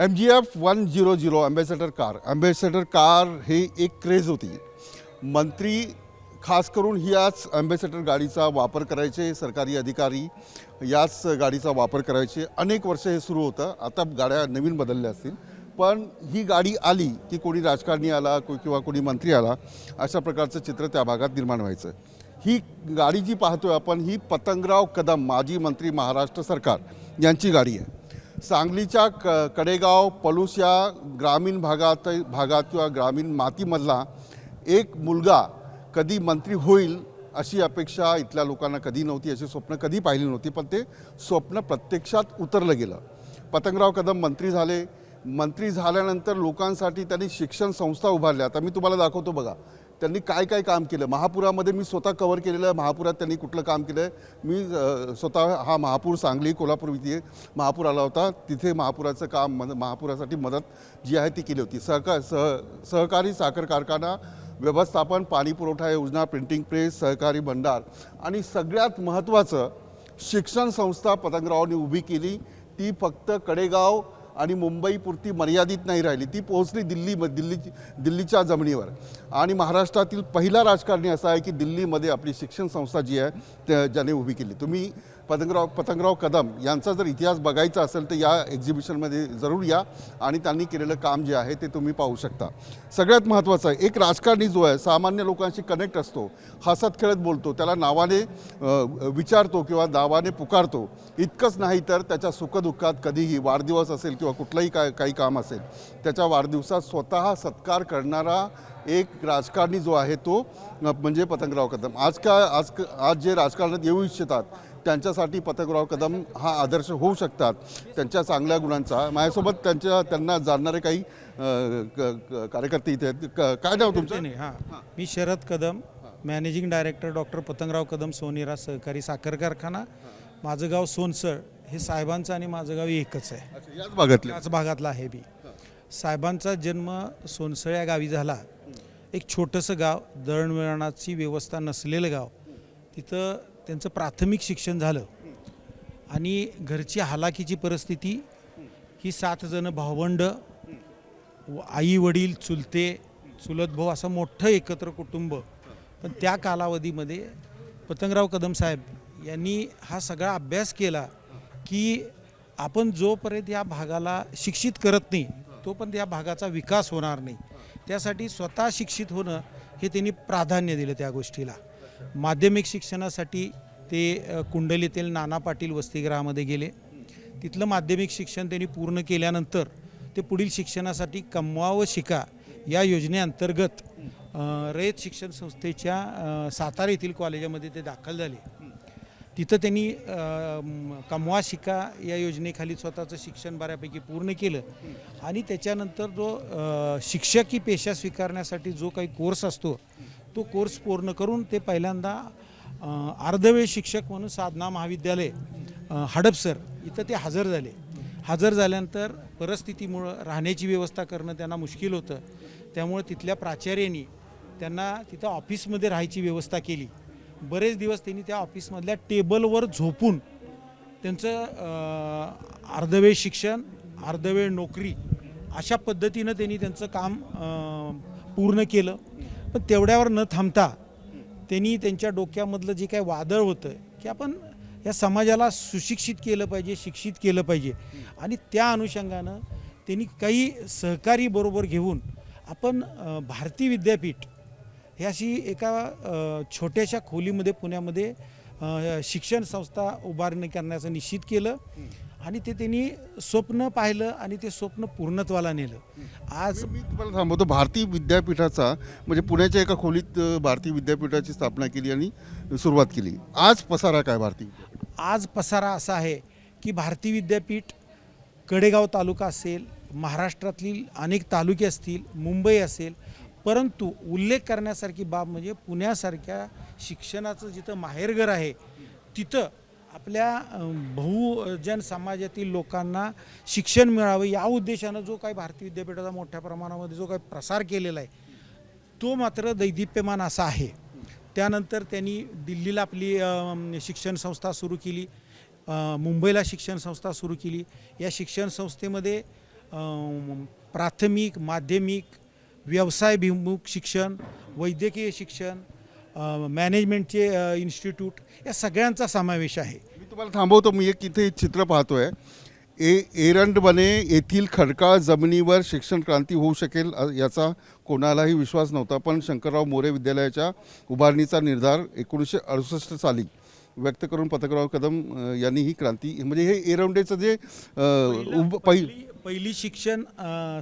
M G F one zero zero Ambassador car Ambassador car हे एक craze होती. मंत्री खास करून ह्याच अँबॅसेडर गाडीचा वापर करायचे सरकारी अधिकारी याच गाडीचा वापर करायचे. अनेक वर्ष हे सुरू होतं. आता गाड्या नवीन बदलल्या असतील. पण ही गाडी आली की कोणी राजकारणी आला को- किंवा कोणी मंत्री आला अशा प्रकारचं चित्र त्या भागात निर्माण व्हायचं. ही गाडी जी पाहतोय आपण ही पतंगराव कदम माजी मंत्री महाराष्ट्र सरकार यांची गाडी आहे. सांगलीच्या क कडेगाव पलूस या ग्रामीण भागात भागात किंवा ग्रामीण मातीमधला एक मुलगा कधी मंत्री होईल अशी अपेक्षा इथल्या लोकांना कधी नव्हती अशी स्वप्न कधी पाहिली नव्हती पण ते स्वप्न प्रत्यक्षात उतरलं गेलं. पतंगराव कदम मंत्री झाले. मंत्री झाल्यानंतर लोकांसाठी त्यांनी शिक्षण संस्था उभारल्या. आता मी तुम्हाला दाखवतो बघा. त्यांनी काय काय काम केलं? महापुरामध्ये मी स्वतः कवर केलेलं आहे महापुरात त्यांनी कुठलं काम केलं? आहे मी स्वतः हा महापूर सांगली कोल्हापूर इथे महापूर आला होता. तिथे महापुराचं काम मद महापुरासाठी मदत जी आहे ती केली होती. सहकार सह सहकारी साखर कारखाना व्यवस्थापन पाणी पुरवठा योजना प्रिंटिंग प्रेस सहकारी भंडार आणि सगळ्यात महत्त्वाचं शिक्षण संस्था पतंगरावांनी उभी केली. ती फक्त कडेगाव आणि मुंबईपुरती मर्यादित नाही राहिली. ती पोहोचली दिल्ली दिल्ली दिल्लीच्या जमिनीवर. आणि महाराष्ट्रातील पहिला राजकारणी असा आहे की दिल्लीमध्ये आपली शिक्षण संस्था जी आहे त्या ज्याने उभी केली. तुम्ही पतंगराव पतंगराव कदम यांचा जर इतिहास बघायचा असेल तर या एक्झिबिशनमध्ये जरूर या आणि त्यांनी केलेलं काम जे आहे ते तुम्ही पाहू शकता. सगळ्यात महत्त्वाचं आहे एक राजकारणी जो आहे सामान्य लोकांशी कनेक्ट असतो हसत खेळत बोलतो त्याला नावाने विचारतो किंवा नावाने पुकारतो. इतकंच नाही तर त्याच्या सुखदुःखात कधीही वाढदिवस असेल किंवा कुठलंही काय काही काम असेल त्याच्या वाढदिवसात स्वतः सत्कार करणारा एक राजकारणी जो आहे तो म्हणजे पतंगराव कदम. आज का आज आज जे राजकारणात येऊ इच्छितात त्यांच्यासाठी पतंगराव कदम हा आदर्श होऊ शकतात. त्यांच्या चांगल्या गुणांचा. माझ्यासोबत त्यांच्या त्यांना जाणणारे काही कार्यकर्ते इथे आहेत. क- काय नाव तुमचं? नाही हां. मी Sharad Kadam managing director doctor Patangrao Kadam Sonhira सहकारी साखर कारखाना. माझं गाव सोनसळ हे साहेबांचं आणि माझं गाव एकच आहे. अच्छा, याच भागातले. त्याच भागातला आहे मी. साहेबांचा जन्म सोनसळ या गावी झाला. एक छोटंसं गाव दळणवळणाची व्यवस्था नसलेलं गाव. तिथं त्यांचं प्राथमिक शिक्षण झालं. आणि घरची हालाकीची परिस्थिती ही सात जण भावंड आई वडील चुलते चुलत भाऊ असं मोठं एकत्र कुटुंब. पण त्या कालावधीमध्ये पतंगराव कदम साहेब यांनी हा सगळा अभ्यास केला की आपण जोपर्यंत या भागाला शिक्षित करत नाही तोपर्यंत या भागाचा विकास होणार नाही. त्यासाठी स्वतः शिक्षित होणं हे त्यांनी प्राधान्य दिलं त्या गोष्टीला. माध्यमिक शिक्षणासाठी ते कुंडलीतील नाना पाटील वसतिगृहामध्ये गेले. तिथलं माध्यमिक शिक्षण त्यांनी पूर्ण केल्यानंतर ते पुढील शिक्षणासाठी कमवा व शिका या योजनेअंतर्गत रयत शिक्षण संस्थेच्या सातारा येथील कॉलेजामध्ये ते दाखल झाले. तिथं त्यांनी कमवा शिका या योजनेखाली स्वतःचं शिक्षण बऱ्यापैकी पूर्ण केलं आणि त्याच्यानंतर जो शिक्षकी पेशा स्वीकारण्यासाठी जो काही कोर्स असतो तो कोर्स पूर्ण करून ते पहिल्यांदा अर्धवेळ शिक्षक म्हणून साधना महाविद्यालय हडपसर इथं ते हजर झाले. हजर झाल्यानंतर परिस्थितीमुळं राहण्याची व्यवस्था करणं त्यांना मुश्किल होतं. त्यामुळे तिथल्या प्राचार्यांनी त्यांना तिथं ऑफिसमध्ये राहायची व्यवस्था केली. बरेच दिवस त्यांनी त्या ऑफिसमधल्या टेबलवर झोपून त्यांचं अर्धवेळ शिक्षण अर्धवेळ नोकरी अशा पद्धतीनं त्यांनी त्यांचं काम पूर्ण केलं. पण तेवढ्यावर न थांबता त्यांनी त्यांच्या डोक्यामधलं जे काही वादळ होतं की आपण या समाजाला सुशिक्षित केलं पाहिजे शिक्षित केलं पाहिजे. आणि त्या अनुषंगानं त्यांनी काही सहकारी बरोबर घेऊन आपण भारती विद्यापीठ हे अशी एका छोट्याशा खोलीमध्ये पुण्यामध्ये शिक्षण संस्था उभारणी करण्याचं निश्चित केलं. आणि ते त्यांनी स्वप्न पाहिलं आणि ते स्वप्न पूर्णत्वाला नेलं. आज मी तुम्हाला थांबवतो भारती विद्यापीठाचा म्हणजे पुण्याच्या एका खोलीत अ, भारती विद्यापीठाची स्थापना केली आणि सुरुवात केली. आज पसारा काय भारती विद्यापीठ आज पसारा असा आहे की भारती विद्यापीठ कडेगाव तालुका असेल महाराष्ट्रातील अनेक तालुके असतील मुंबई असेल परंतु उल्लेख करण्यासारखी बाब म्हणजे पुण्यासारख्या शिक्षणाचं जिथं माहेरघर आहे तिथं आपल्या बहुजन समाजातील लोकांना शिक्षण मिळावं या उद्देशानं जो काही भारतीय विद्यापीठाचा मोठ्या प्रमाणामध्ये जो काही प्रसार केलेला आहे तो मात्र दैदिप्यमान असा आहे. त्यानंतर त्यांनी दिल्लीला आपली शिक्षण संस्था सुरू केली मुंबईला शिक्षण संस्था सुरू केली. या शिक्षण संस्थेमध्ये प्राथमिक माध्यमिक व्यवसायभिमुख शिक्षण वैद्यकीय शिक्षण मॅनेजमेंटचे इन्स्टिट्यूट या सगळ्यांचा समावेश आहे. तुम्हाला थांबवतो मी एक इथे चित्र पाहतोय. ए एरंडबने येथील खडकाळ जमिनीवर शिक्षण क्रांती होऊ शकेल याचा कोणालाही विश्वास नव्हता पण शंकरराव मोरे विद्यालयाच्या उभारणीचा निर्धार एकोणीसशे अडुसष्ट साली व्यक्त करून पतंगराव कदम यांनी ही क्रांती म्हणजे हे एरंडेचं जे उभ पहि पहिली पहिली शिक्षण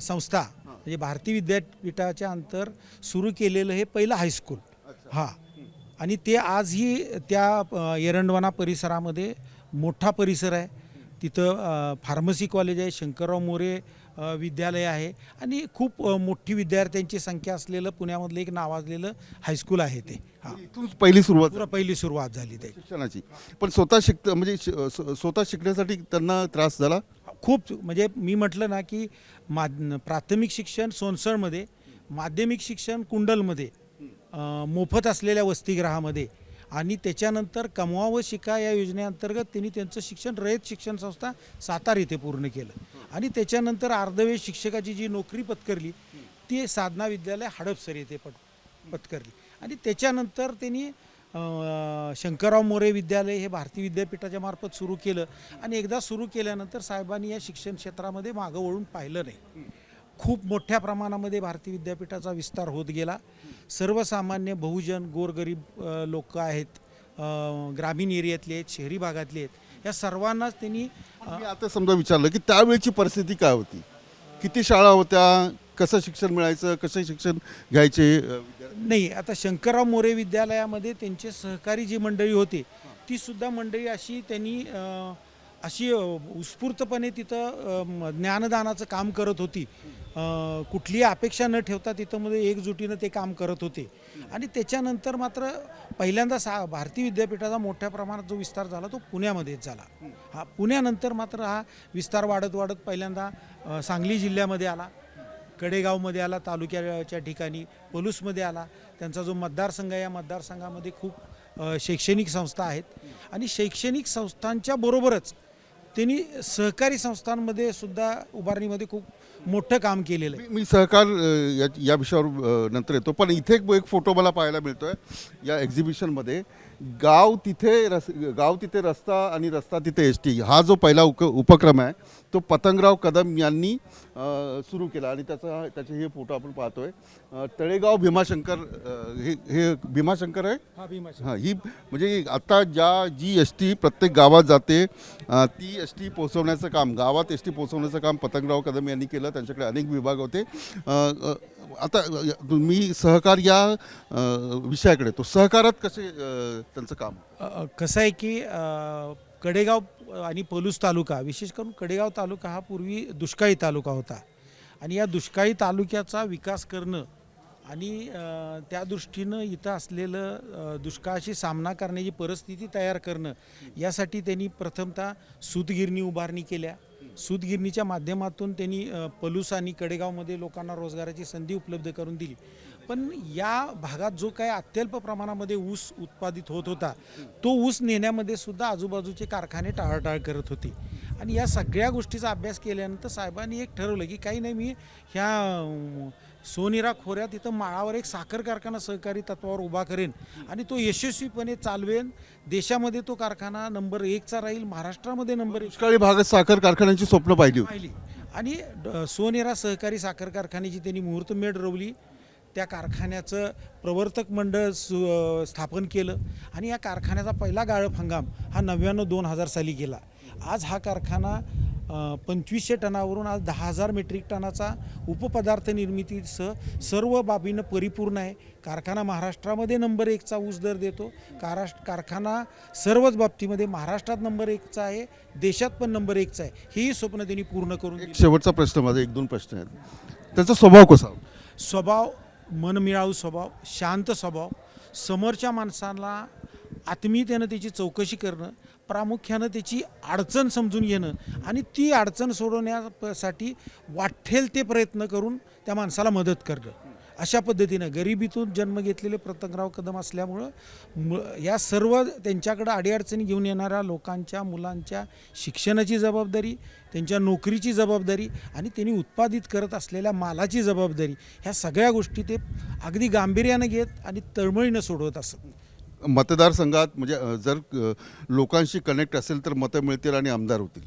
संस्था म्हणजे भारतीय विद्यापीठाच्या अंतर सुरू केलेलं हे पहिलं हायस्कूल. हा. आणि ते आजही त्या एरंडवना परिसरामध्ये मोठा परिसर आहे. तिथं फार्मसी कॉलेज आहे शंकरराव मोरे विद्यालय आहे आणि खूप मोठी विद्यार्थ्यांची संख्या असलेलं पुण्यामधलं एक नावाजलेलं हायस्कूल आहे ते. हा. इथून पहिली सुरुवात. पहिली सुरुवात झाली त्याची शिक्षणाची. पण स्वतः शिक म्हणजे स्वतः शिकण्यासाठी त्यांना त्रास झाला? खूप म्हणजे मी म्हटलं ना की मा प्राथमिक शिक्षण सोनसळमध्ये माध्यमिक शिक्षण कुंडलमध्ये मोफत असलेल्या वसतिगृहामध्ये. आणि त्याच्यानंतर कमवा व शिका या योजनेअंतर्गत त्यांनी त्यांचं शिक्षण रयत शिक्षण संस्था सातार येथे पूर्ण केलं. आणि त्याच्यानंतर अर्धवेळ शिक्षकाची जी नोकरी पत्करली ती साधना विद्यालय हडपसर येथे पट पत्करली. आणि त्याच्यानंतर त्यांनी शंकरराव मोरे विद्यालय हे भारतीय विद्यापीठाच्या मार्फत सुरू केलं. आणि एकदा सुरू केल्यानंतर साहेबांनी या शिक्षण क्षेत्रामध्ये मागं वळून पाहिलं नाही. खूप मोठ्या प्रमाणामध्ये भारतीय विद्यापीठाचा विस्तार होत गेला. सर्वसामान्य बहुजन गोरगरीब लोक आहेत ग्रामीण एरियातले आहेत शहरी भागातले आहेत या सर्वांनाच त्यांनी मी आता समजा विचारलं की त्यावेळची परिस्थिती काय होती? किती शाळा होत्या? कसं शिक्षण मिळायचं? कसं शिक्षण घ्यायचे? नाही आता शंकरराव मोरे विद्यालयामध्ये त्यांचे सहकारी जी मंडळी होती ती सुद्धा मंडळी अशी त्यांनी अं, अशी उत्स्फूर्तपणे तिथं ज्ञानदानाचं काम करत होती. कुठलीही अपेक्षा न ठेवता तिथं मध्ये एकजुटीनं ते काम करत होते. आणि त्याच्यानंतर मात्र पहिल्यांदा सा भारतीय विद्यापीठाचा मोठ्या प्रमाणात जो विस्तार झाला तो पुण्यामध्येच झाला. हा पुण्यानंतर मात्र हा विस्तार वाढत वाढत पहिल्यांदा सांगली जिल्ह्यामध्ये आला. कडेगावमध्ये आला तालुक्याच्या ठिकाणी पलूसमध्ये आला. त्यांचा जो मतदारसंघ आहे या मतदारसंघामध्ये खूप शैक्षणिक संस्था आहेत. आणि शैक्षणिक संस्थांच्या बरोबरच त्यांनी सहकारी संस्थांमध्ये सुद्धा उभारणीमध्ये खूप मोठं काम केलेलं आहे. मी- सहकार या या विषयावर नंतर येतो. पण इथे एक एक फोटो मला पाहायला मिळतोय. या एक्झिबिशनमध्ये गाव तिथे रस गाव तिथे रस्ता आणि रस्ता तिथे एस टी हा जो पहिला उक उपक्रम आहे तो पतंगराव कदम यांनी सुरू केला. आणि त्याचा त्याचे हे फोटो आपण पाहतोय. अ, तळेगाव भीमाशंकर हे हे भीमाशंकर आहे? हां ही म्हणजे आता ज्या जी एस टी प्रत्येक गावात जाते ती एस टी पोहोचवण्याचं काम गावात एस टी पोहोचवण्याचं काम पतंगराव कदम यांनी केलं. त्यांच्याकडे अनेक विभाग होते. आता मी सहकार या विषयाकडे तो सहकारात कसे त्यांचं काम कसं आहे की कडेगाव आणि पलूस तालुका विशेष करून कडेगाव तालुका हा पूर्वी दुष्काळी तालुका होता. आणि या दुष्काळी तालुक्याचा विकास करणं आणि त्या दृष्टीनं इथं असलेलं दुष्काळाशी सामना करण्याची परिस्थिती तयार करणं यासाठी त्यांनी प्रथमतः सूतगिरणी उभारणी केल्या. सूतगिरणीच्या माध्यमातून त्यांनी पलूस आणि कडेगावमध्ये लोकांना रोजगाराची संधी उपलब्ध करून दिली. पण या भागात जो काय अत्यल्प प्रमाणामध्ये ऊस उत्पादित होत होता तो ऊस नेण्यामध्ये सुद्धा आजूबाजूचे कारखाने टाळाटाळ करत होते. आणि या सगळ्या गोष्टीचा अभ्यास केल्यानंतर साहेबांनी एक ठरवलं की काही नाही मी ह्या सोनेरा खोऱ्यात इथं माळावर एक साखर कारखाना सहकारी तत्वावर उभा करेन आणि तो यशस्वीपणे चालवेन. देशामध्ये तो कारखाना नंबर एकचा राहील महाराष्ट्रामध्ये नंबर एक दुष्काळी भागात साखर कारखान्यांची स्वप्न पाहिली पाहिली. आणि सोनेरा सहकारी साखर कारखान्याची त्यांनी मुहूर्तमेढ रोवली त्या कारखान्याचं प्रवर्तक मंडळ सु स्थापन केलं. आणि या कारखान्याचा पहिला गाळप हंगाम हा नव्याण्णव दोन हजार साली गेला. आज हा कारखाना पंचवीसशे टनावरून आज दहा हजार मेट्रिक टनाचा उपपदार्थ निर्मितीसह सर्व बाबीनं परिपूर्ण आहे. कारखाना महाराष्ट्रामध्ये नंबर एकचा ऊस दर देतो. काराष्ट्र कारखाना सर्वच बाबतीमध्ये महाराष्ट्रात नंबर एकचा आहे देशात पण नंबर एकचा आहे. हेही स्वप्न त्यांनी पूर्ण करून शेवटचा प्रश्न माझा एक दोन प्रश्न आहेत. त्याचा स्वभाव कसा? स्वभाव मनमिळावू स्वभाव शांत स्वभाव समोरच्या माणसाला आत्मीयतेनं त्याची चौकशी करणं प्रामुख्यानं त्याची अडचण समजून घेणं आणि ती अडचण सोडवण्यासाठी वाटेल ते प्रयत्न करून त्या माणसाला मदत करणं. अशा पद्धतीनं गरिबीतून जन्म घेतलेले प्रतंगराव कदम असल्यामुळं मु या सर्व त्यांच्याकडं अडीअडचणी घेऊन येणाऱ्या लोकांच्या मुलांच्या शिक्षणाची जबाबदारी त्यांच्या नोकरीची जबाबदारी आणि त्यांनी उत्पादित करत असलेल्या मालाची जबाबदारी ह्या सगळ्या गोष्टी ते अगदी गांभीर्यानं घेत आणि तळमळीनं सोडवत असत. मतदारसंघात म्हणजे जर लोकांशी कनेक्ट असेल तर मतं मिळतील आणि आमदार होतील.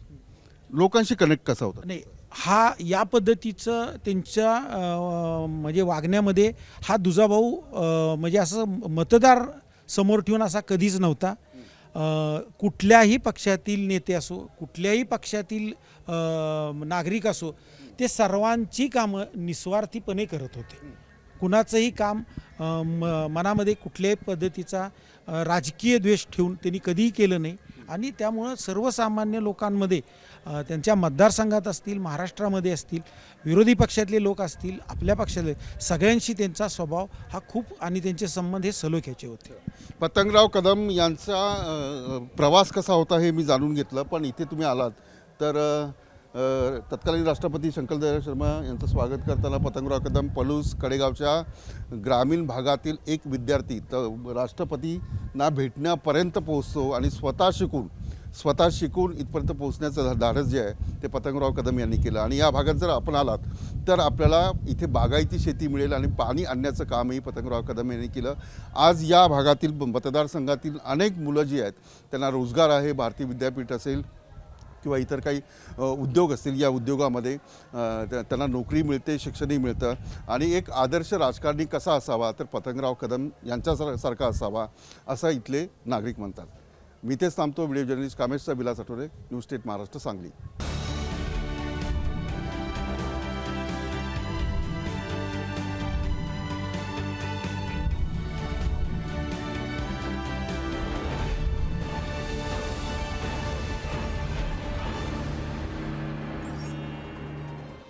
लोकांशी कनेक्ट कसा होता? नाही हा या पद्धतीचं त्यांच्या म्हणजे वागण्यामध्ये हा दुजाभाऊ म्हणजे असं मतदार समोर ठेवून असा कधीच नव्हता. कुठल्याही पक्षातील नेते असो कुठल्याही पक्षातील नागरिक असो ते सर्वांची कामं निस्वार्थीपणे करत होते. कुणाचंही काम म- मनामध्ये कुठल्याही पद्धतीचा राजकीय द्वेष ठेवून त्यांनी कधीही केलं नाही. आणि त्यामुळं सर्वसामान्य लोकांमध्ये त्यांच्या मतदारसंघात असतील महाराष्ट्रामध्ये असतील विरोधी पक्षातले लोक असतील आपल्या पक्षातले सगळ्यांशी त्यांचा स्वभाव हा खूप आणि त्यांचे संबंध हे सलोख्याचे होते. पतंगराव कदम यांचा प्रवास कसा होता हे मी जाणून घेतलं पण इथे तुम्ही आलात. तर तत्कालीन राष्ट्रपती शंकरदयाळ शर्मा यांचं स्वागत करताना पतंगराव कदम पलूस कडेगावच्या ग्रामीण भागातील एक विद्यार्थी तर राष्ट्रपतींना भेटण्यापर्यंत पोहोचतो आणि स्वतः शिकून स्वतः शिकून इथपर्यंत पोहोचण्याचं धाडस जे आहे ते पतंगराव कदम यांनी केलं. आणि या भागात जर आपण आलात तर आपल्याला इथे बागायती शेती मिळेल आणि पाणी आणण्याचं कामही पतंगराव कदम यांनी केलं. आज या भागातील मतदारसंघातील अनेक मुलं जी आहेत त्यांना रोजगार आहे भारतीय विद्यापीठ असेल किंवा इतर काही उद्योग असतील या उद्योगामध्ये त्या- त्यांना नोकरी मिळते शिक्षणही मिळतं. आणि एक आदर्श राजकारणी कसा असावा तर पतंगराव कदम यांच्या सारखा असावा असं इथले नागरिक म्हणतात. मी तेच थांबतो व्हिडिओ जर्नलिस्ट कामेशचा विलास आठवडे न्यूज स्टेट महाराष्ट्र सांगली.